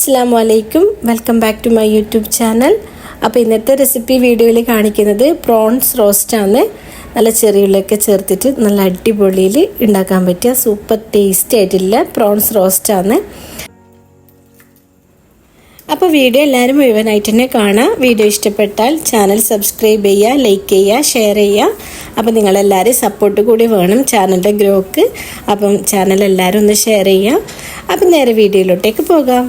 അസ്സാം വലൈക്കും welcome back to my YouTube channel അപ്പോൾ ഇന്നത്തെ റെസിപ്പി വീഡിയോയിൽ കാണിക്കുന്നത് പ്രോൺസ് റോസ്റ്റാണ് നല്ല ചെറിയുള്ളിയൊക്കെ ചേർത്തിട്ട് നല്ല അടിപൊളിയിൽ ഉണ്ടാക്കാൻ പറ്റിയ സൂപ്പർ ടേസ്റ്റി ആയിട്ടുള്ള പ്രോൺസ് റോസ്റ്റാണ് അപ്പോൾ വീഡിയോ എല്ലാവരും മുഴുവനായിട്ട് തന്നെ കാണാം. വീഡിയോ ഇഷ്ടപ്പെട്ടാൽ ചാനൽ സബ്സ്ക്രൈബ് ചെയ്യുക ലൈക്ക് ചെയ്യുക ഷെയർ ചെയ്യുക. അപ്പോൾ നിങ്ങളെല്ലാവരും സപ്പോർട്ട് കൂടി വേണം ചാനലിന്റെ ഗ്രോക്ക് അപ്പം ചാനൽ എല്ലാവരും ഒന്ന് ഷെയർ ചെയ്യുക. അപ്പം നേരെ വീഡിയോയിലോട്ടേക്ക് പോകാം.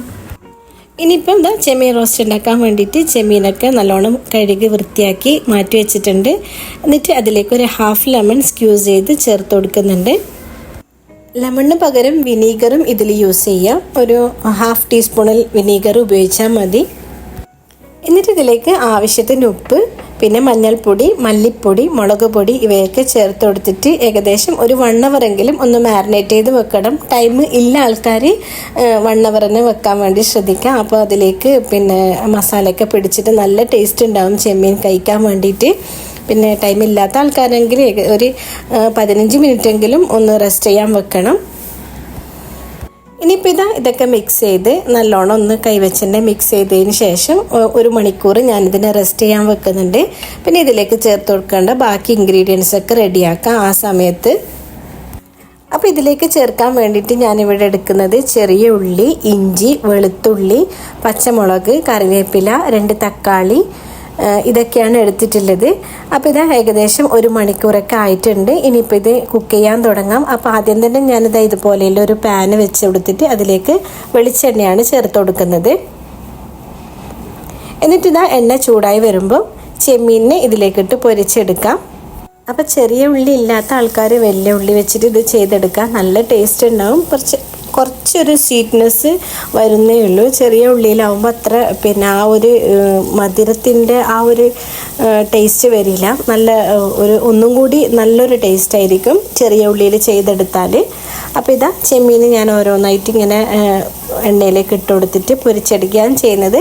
ഇനിയിപ്പം എന്താ ചെമ്മീൻ റോസ്റ്റ് ഉണ്ടാക്കാൻ വേണ്ടിയിട്ട് ചെമ്മീനൊക്കെ നല്ലോണം കഴുകി വൃത്തിയാക്കി മാറ്റി വെച്ചിട്ടുണ്ട്. എന്നിട്ട് അതിലേക്ക് ഒരു ഹാഫ് ലെമൺ സ്ക്യൂസ് ചെയ്ത് ചേർത്ത് കൊടുക്കുന്നുണ്ട്. ലെമണിന് പകരം വിനീഗറും ഇതിൽ യൂസ് ചെയ്യാം. ഒരു ഹാഫ് ടീസ്പൂണിൽ വിനീഗർ ഉപയോഗിച്ചാൽ മതി. എന്നിട്ട് ഇതിലേക്ക് ആവശ്യത്തിന് ഉപ്പ് പിന്നെ മഞ്ഞൾപ്പൊടി മല്ലിപ്പൊടി മുളക് പൊടി ഇവയൊക്കെ ചേർത്ത് കൊടുത്തിട്ട് ഏകദേശം ഒരു വൺ അവറെങ്കിലും ഒന്ന് മാരിനേറ്റ് ചെയ്ത് വെക്കണം. ടൈം ഇല്ല ആൾക്കാർ വൺ അവറിന് വെക്കാൻ വേണ്ടി ശ്രദ്ധിക്കാം. അപ്പോൾ അതിലേക്ക് പിന്നെ മസാലയൊക്കെ പിടിച്ചിട്ട് നല്ല ടേസ്റ്റ് ഉണ്ടാവും ചെമ്മീൻ കഴിക്കാൻ വേണ്ടിയിട്ട്. പിന്നെ ടൈം ഇല്ലാത്ത ആൾക്കാരെങ്കിൽ ഒരു പതിനഞ്ച് മിനിറ്റെങ്കിലും ഒന്ന് റെസ്റ്റ് ചെയ്യാൻ വെക്കണം. ഇനിയിപ്പോൾ ഇതാ ഇതൊക്കെ മിക്സ് ചെയ്ത് നല്ലോണം ഒന്ന് കൈവച്ചിന്റെ മിക്സ് ചെയ്തതിന് ശേഷം ഒരു മണിക്കൂർ ഞാനിതിനെ റെസ്റ്റ് ചെയ്യാൻ വെക്കുന്നുണ്ട്. പിന്നെ ഇതിലേക്ക് ചേർത്ത് കൊടുക്കേണ്ട ബാക്കി ഇൻഗ്രീഡിയൻസ് ഒക്കെ റെഡിയാക്കാം ആ സമയത്ത്. അപ്പോൾ ഇതിലേക്ക് ചേർക്കാൻ വേണ്ടിയിട്ട് ഞാനിവിടെ എടുക്കുന്നത് ചെറിയ ഉള്ളി ഇഞ്ചി വെളുത്തുള്ളി പച്ചമുളക് കറിവേപ്പില രണ്ട് തക്കാളി ഇതൊക്കെയാണ് എടുത്തിട്ടുള്ളത്. അപ്പോൾ ഇത് ഏകദേശം ഒരു മണിക്കൂറൊക്കെ ആയിട്ടുണ്ട്. ഇനിയിപ്പോൾ ഇത് കുക്ക് ചെയ്യാൻ തുടങ്ങാം. അപ്പോൾ ആദ്യം തന്നെ ഞാനിത് ഇതുപോലെയുള്ള ഒരു പാന് വെച്ച് കൊടുത്തിട്ട് അതിലേക്ക് വെളിച്ചെണ്ണയാണ് ചേർത്ത് കൊടുക്കുന്നത്. എന്നിട്ട് ഇതാ എണ്ണ ചൂടായി വരുമ്പോൾ ചെമ്മീനിനെ ഇതിലേക്കിട്ട് പൊരിച്ചെടുക്കാം. അപ്പോൾ ചെറിയ ഉള്ളി ഇല്ലാത്ത ആൾക്കാർ വലിയ ഉള്ളി വെച്ചിട്ട് ഇത് ചെയ്തെടുക്കാം നല്ല ടേസ്റ്റ് ഉണ്ടാവും. കുറച്ച് കുറച്ചൊരു സ്വീറ്റ്നെസ് വരുന്നേ ഉള്ളൂ. ചെറിയ ഉള്ളിയിലാവുമ്പോൾ അത്ര പിന്നെ ആ ഒരു മധുരത്തിന്റെ ആ ഒരു ടേസ്റ്റ് വരില്ല. നല്ല ഒരു ഒന്നും കൂടി നല്ലൊരു ടേസ്റ്റ് ആയിരിക്കും ചെറിയ ഉള്ളിയിൽ ചെയ്തെടുത്താൽ അപ്പോൾ ഇതാ ചെമ്മീൻ ഞാൻ ഓരോന്നായിട്ട് ഇങ്ങനെ എണ്ണയിലേക്ക് ഇട്ട് കൊടുത്തിട്ട് പൊരിച്ചെടുക്കുകയാണ് ചെയ്യുന്നത്.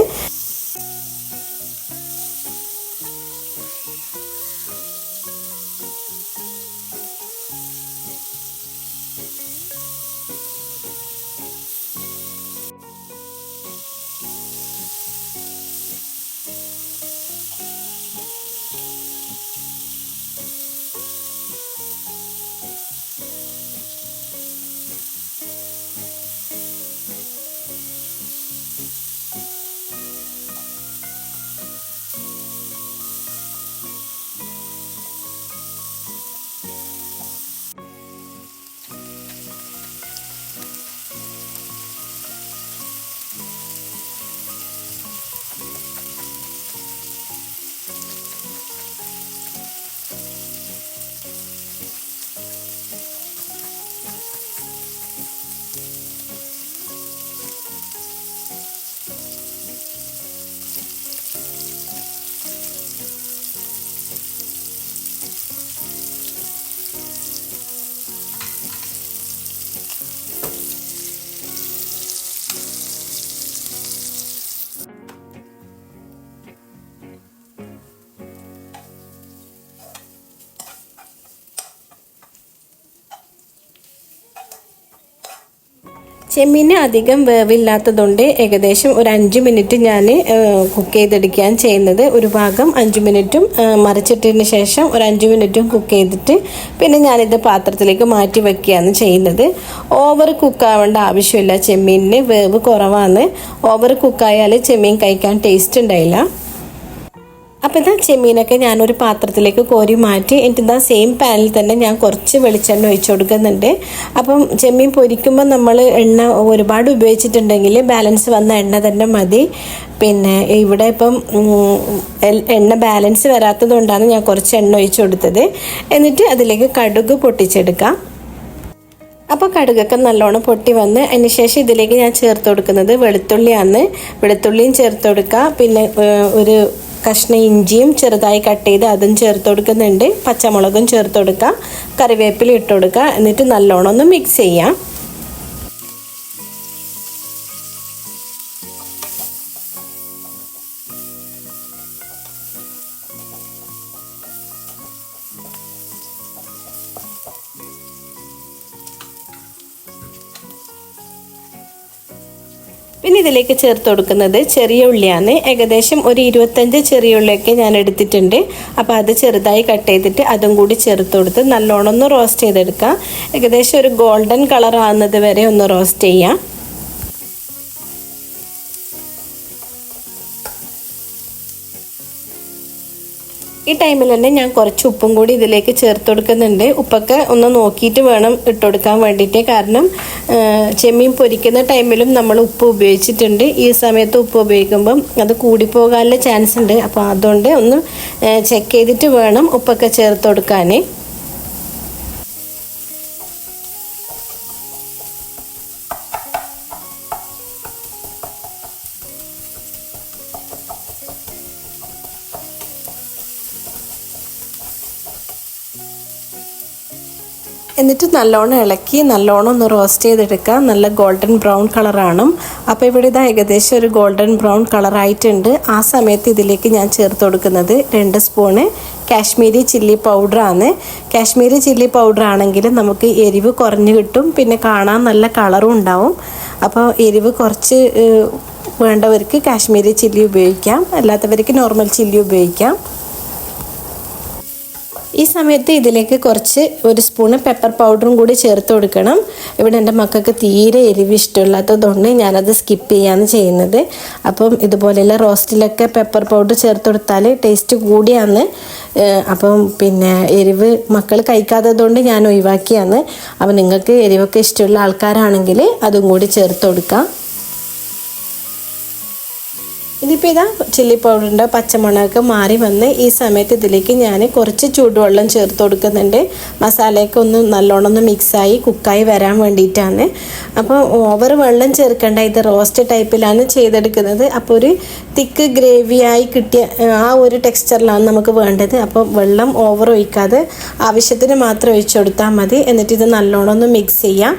ചെമ്മീന് അധികം വേവില്ലാത്തതുകൊണ്ട് ഏകദേശം ഒരു അഞ്ച് മിനിറ്റ് ഞാൻ കുക്ക് ചെയ്തെടുക്കുകയാണ് ചെയ്യുന്നത്. ഒരു ഭാഗം അഞ്ച് മിനിറ്റും മറിച്ചിട്ടതിന് ശേഷം ഒരു അഞ്ച് മിനിറ്റും കുക്ക് ചെയ്തിട്ട് പിന്നെ ഞാനിത് പാത്രത്തിലേക്ക് മാറ്റി വയ്ക്കുകയാണ് ചെയ്യുന്നത്. ഓവർ കുക്ക് കുക്കാവേണ്ട ആവശ്യമില്ല. ചെമ്മീനിന് വേവ് കുറവാണ്. ഓവർ കുക്കായാൽ ചെമ്മീൻ കഴിക്കാൻ ടേസ്റ്റ് ഉണ്ടായില്ല. അപ്പോൾ ഇതാ ചെമ്മീനൊക്കെ ഞാനൊരു പാത്രത്തിലേക്ക് കോരി മാറ്റി എന്നിട്ട് ഇതാ സെയിം പാനിൽ തന്നെ ഞാൻ കുറച്ച് വെളിച്ചെണ്ണ ഒഴിച്ചു കൊടുക്കുന്നുണ്ട്. അപ്പം ചെമ്മീൻ പൊരിക്കുമ്പോൾ നമ്മൾ എണ്ണ ഒരുപാട് ഉപയോഗിച്ചിട്ടുണ്ടെങ്കിൽ ബാലൻസ് വന്ന എണ്ണ തന്നെ മതി. പിന്നെ ഇവിടെ ഇപ്പം എണ്ണ ബാലൻസ് വരാത്തത് കൊണ്ടാണ് ഞാൻ കുറച്ച് എണ്ണ ഒഴിച്ചു കൊടുത്തത്. എന്നിട്ട് അതിലേക്ക് കടുക് പൊട്ടിച്ചെടുക്കാം. അപ്പോൾ കടുകൊക്കെ നല്ലോണം പൊട്ടി വന്ന് അതിന് ശേഷം ഇതിലേക്ക് ഞാൻ ചേർത്ത് കൊടുക്കുന്നത് വെളുത്തുള്ളിയാണ്. വെളുത്തുള്ളിയും ചേർത്ത് കൊടുക്കുക പിന്നെ ഒരു കഷ്ണ ഇഞ്ചിയും ചെറുതായി കട്ട് ചെയ്ത് അതും ചേർത്ത് കൊടുക്കുന്നുണ്ട്. പച്ചമുളകും ചേർത്ത് കൊടുക്കാം. കറിവേപ്പില ഇട്ട് കൊടുക്കുക എന്നിട്ട് നല്ലോണം ഒന്ന് മിക്സ് ചെയ്യാം. ഇതിലേക്ക് ചേർത്ത് കൊടുക്കുന്നത് ചെറിയ ഉള്ളിയാണ്. ഏകദേശം ഒരു ഇരുപത്തഞ്ച് ചെറിയ ഉള്ളിയൊക്കെ ഞാൻ എടുത്തിട്ടുണ്ട്. അപ്പോൾ അത് ചെറുതായി കട്ട് ചെയ്തിട്ട് അതും കൂടി ചേർത്ത് കൊടുത്ത് നല്ലോണം ഒന്ന് റോസ്റ്റ് ചെയ്തെടുക്കാം. ഏകദേശം ഒരു ഗോൾഡൻ കളർ ആവുന്നത് വരെ ഒന്ന് റോസ്റ്റ് ചെയ്യാം. ഈ ടൈമിൽ തന്നെ ഞാൻ കുറച്ച് ഉപ്പും കൂടി ഇതിലേക്ക് ചേർത്ത് കൊടുക്കുന്നുണ്ട്. ഉപ്പൊക്കെ ഒന്ന് നോക്കിയിട്ട് വേണം ഇട്ട് കൊടുക്കാൻ വേണ്ടിയിട്ട്. കാരണം ചെമ്മീൻ പൊരിക്കുന്ന ടൈമിലും നമ്മൾ ഉപ്പ് ഉപയോഗിച്ചിട്ടുണ്ട്. ഈ സമയത്ത് ഉപ്പ് ഉപയോഗിക്കുമ്പം അത് കൂടിപ്പോകാനുള്ള ചാൻസ് ഉണ്ട്. അപ്പോൾ അതുകൊണ്ട് ഒന്ന് ചെക്ക് ചെയ്തിട്ട് വേണം ഉപ്പൊക്കെ ചേർത്ത് കൊടുക്കാൻ എന്നിട്ട് നല്ലോണം ഇളക്കി നല്ലോണം ഒന്ന് റോസ്റ്റ് ചെയ്തെടുക്കുക. നല്ല ഗോൾഡൻ ബ്രൗൺ കളറാണ് അപ്പോൾ ഇവിടെ ഇതാ ഏകദേശം ഒരു ഗോൾഡൻ ബ്രൗൺ കളറായിട്ടുണ്ട് ആ സമയത്ത് ഇതിലേക്ക് ഞാൻ ചേർത്ത് കൊടുക്കുന്നത് രണ്ട് സ്പൂണ് കാശ്മീരി ചില്ലി പൗഡറാണ് കാശ്മീരി ചില്ലി പൗഡർ ആണെങ്കിൽ നമുക്ക് എരിവ് കുറഞ്ഞു കിട്ടും. പിന്നെ കാണാൻ നല്ല കളറും ഉണ്ടാവും. അപ്പോൾ എരിവ് കുറച്ച് വേണ്ടവർക്ക് കാശ്മീരി ചില്ലി ഉപയോഗിക്കാം. അല്ലാത്തവർക്ക് നോർമൽ ചില്ലി ഉപയോഗിക്കാം. ഈ സമയത്ത് ഇതിലേക്ക് കുറച്ച് ഒരു സ്പൂണ് പെപ്പർ പൗഡറും കൂടി ചേർത്ത് കൊടുക്കണം. ഇവിടെ എന്റെ മക്കൾക്ക് തീരെ എരിവ് ഇഷ്ടമില്ലാത്തതുകൊണ്ട് ഞാനത് സ്കിപ്പ് ചെയ്യാണ് ചെയ്യുന്നത്. അപ്പം ഇതുപോലെയുള്ള റോസ്റ്റിലൊക്കെ പെപ്പർ പൗഡർ ചേർത്ത് കൊടുത്താൽ ടേസ്റ്റ് കൂടിയാണ്. അപ്പം പിന്നെ എരിവ് മക്കൾ കഴിക്കാത്തതുകൊണ്ട് ഞാൻ ഒഴിവാക്കിയാണ്. അപ്പം നിങ്ങൾക്ക് എരിവൊക്കെ ഇഷ്ടമുള്ള ആൾക്കാരാണെങ്കിൽ അതും കൂടി ചേർത്ത് കൊടുക്കാം. ഇതിപ്പോൾ ഇതാ ചില്ലി പൗഡറിന്റെ പച്ചമുളകൊക്കെ മാറി വന്ന് ഈ സമയത്ത് ഇതിലേക്ക് ഞാൻ കുറച്ച് ചൂടുവെള്ളം ചേർത്ത് കൊടുക്കുന്നുണ്ട്. മസാലയൊക്കെ ഒന്ന് നല്ലോണം ഒന്ന് മിക്സായി കുക്കായി വരാൻ വേണ്ടിയിട്ടാണ്. അപ്പോൾ ഓവർ വെള്ളം ചേർക്കേണ്ട ഇത് റോസ്റ്റ് ടൈപ്പിലാണ് ചെയ്തെടുക്കുന്നത്. അപ്പോൾ ഒരു തിക്ക് ഗ്രേവിയായി കിട്ടിയ ആ ഒരു ടെക്സ്ചറിലാണ് നമുക്ക് വേണ്ടത്. അപ്പോൾ വെള്ളം ഓവർ ഒഴിക്കാതെ ആവശ്യത്തിന് മാത്രം ഒഴിച്ചു കൊടുത്താൽ മതി. എന്നിട്ട് ഇത് നല്ലോണം ഒന്ന് മിക്സ് ചെയ്യാം.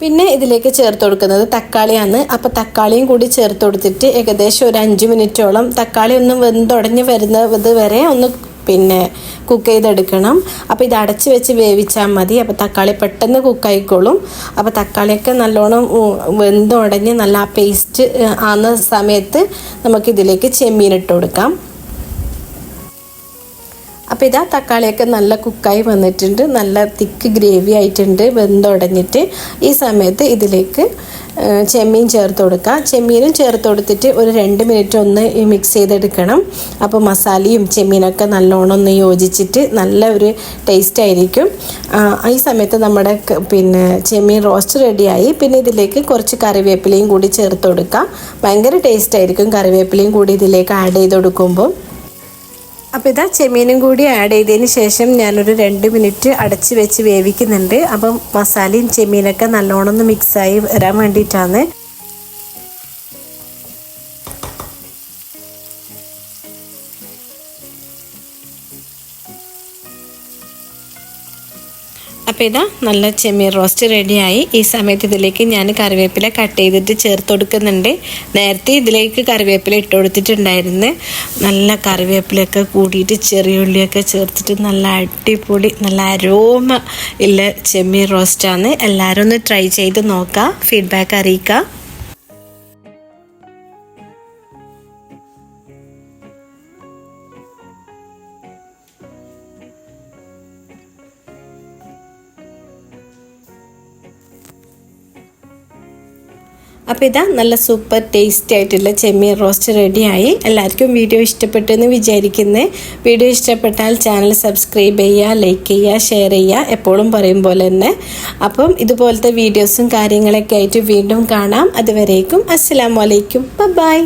പിന്നെ ഇതിലേക്ക് ചേർത്ത് കൊടുക്കുന്നത് തക്കാളിയാണ്. അപ്പോൾ തക്കാളിയും കൂടി ചേർത്ത് കൊടുത്തിട്ട് ഏകദേശം ഒരു അഞ്ച് മിനിറ്റോളം തക്കാളി ഒന്ന് വെന്തുടഞ്ഞ് വരുന്നത് വരെ ഒന്ന് പിന്നെ കുക്ക് ചെയ്തെടുക്കണം. അപ്പോൾ ഇത് അടച്ച് വെച്ച് വേവിച്ചാൽ മതി. അപ്പോൾ തക്കാളി പെട്ടെന്ന് കുക്കായിക്കോളും അപ്പോൾ തക്കാളിയൊക്കെ നല്ലോണം വെന്തുടഞ്ഞ് നല്ല ആ പേസ്റ്റ് ആകുന്ന സമയത്ത് നമുക്കിതിലേക്ക് ചെമ്മീൻ ഇട്ട് കൊടുക്കാം. അപ്പോൾ ഇതാ തക്കാളിയൊക്കെ നല്ല കുക്കായി വന്നിട്ടുണ്ട്. നല്ല തിക്ക് ഗ്രേവി ആയിട്ടുണ്ട്. വെന്തുടഞ്ഞിട്ട് ഈ സമയത്ത് ഇതിലേക്ക് ചെമ്മീൻ ചേർത്ത് കൊടുക്കുക ചെമ്മീനും ചേർത്ത് കൊടുത്തിട്ട് ഒരു രണ്ട് മിനിറ്റ് ഒന്ന് മിക്സ് ചെയ്തെടുക്കണം. അപ്പോൾ മസാലയും ചെമ്മീനൊക്കെ നല്ലോണം ഒന്ന് യോജിച്ചിട്ട് നല്ല ഒരു ടേസ്റ്റ് ആയിരിക്കും. ഈ സമയത്ത് നമ്മുടെ പിന്നെ ചെമ്മീൻ റോസ്റ്റ് റെഡിയായി പിന്നെ ഇതിലേക്ക് കുറച്ച് കറിവേപ്പിലയും കൂടി ചേർത്ത് കൊടുക്കുക ഭയങ്കര ടേസ്റ്റ് ആയിരിക്കും കറിവേപ്പിലയും കൂടി ഇതിലേക്ക് ആഡ് ചെയ്ത് കൊടുക്കുമ്പോൾ അപ്പോൾ ഇതാ ചെമ്മീനും കൂടി ആഡ് ചെയ്തതിന് ശേഷം ഞാനൊരു രണ്ട് മിനിറ്റ് അടച്ച് വെച്ച് വേവിക്കുന്നുണ്ട്. അപ്പം മസാലയും ചെമ്മീനൊക്കെ നല്ലോണം ഒന്ന് മിക്സായി വരാൻ വേണ്ടിയിട്ടാണ്. അപ്പോൾ ഇതാ നല്ല ചെമ്മീൻ റോസ്റ്റ് റെഡിയായി. ഈ സമയത്ത് ഇതിലേക്ക് ഞാൻ കറിവേപ്പില കട്ട് ചെയ്തിട്ട് ചേർത്ത് കൊടുക്കുന്നുണ്ട്. നേരത്തെ ഇതിലേക്ക് കറിവേപ്പില ഇട്ട് കൊടുത്തിട്ടുണ്ടായിരുന്നു. നല്ല കറിവേപ്പിലയൊക്കെ കൂടിയിട്ട് ചെറിയ ഉള്ളിയൊക്കെ ചേർത്തിട്ട് നല്ല അടിപൊളി നല്ല അരോമ ഉള്ള ചെമ്മീൻ റോസ്റ്റാണ്. എല്ലാവരും ഒന്ന് ട്രൈ ചെയ്ത് നോക്കാം. ഫീഡ്ബാക്ക് അറിയിക്കുക അപ്പോൾ ഇതാ നല്ല സൂപ്പർ ടേസ്റ്റി ആയിട്ടുള്ള ചെമ്മീൻ റോസ്റ്റ് റെഡിയായി എല്ലാവർക്കും വീഡിയോ ഇഷ്ടപ്പെട്ടു എന്ന് വിചാരിക്കുന്നത് വീഡിയോ ഇഷ്ടപ്പെട്ടാൽ ചാനൽ സബ്സ്ക്രൈബ് ചെയ്യുക ലൈക്ക് ചെയ്യുക ഷെയർ ചെയ്യുക എപ്പോഴും പറയും പോലെ തന്നെ. അപ്പം ഇതുപോലത്തെ വീഡിയോസും കാര്യങ്ങളൊക്കെ ആയിട്ട് വീണ്ടും കാണാം. അതുവരേക്കും അസ്സാം വലൈക്കും ബൈ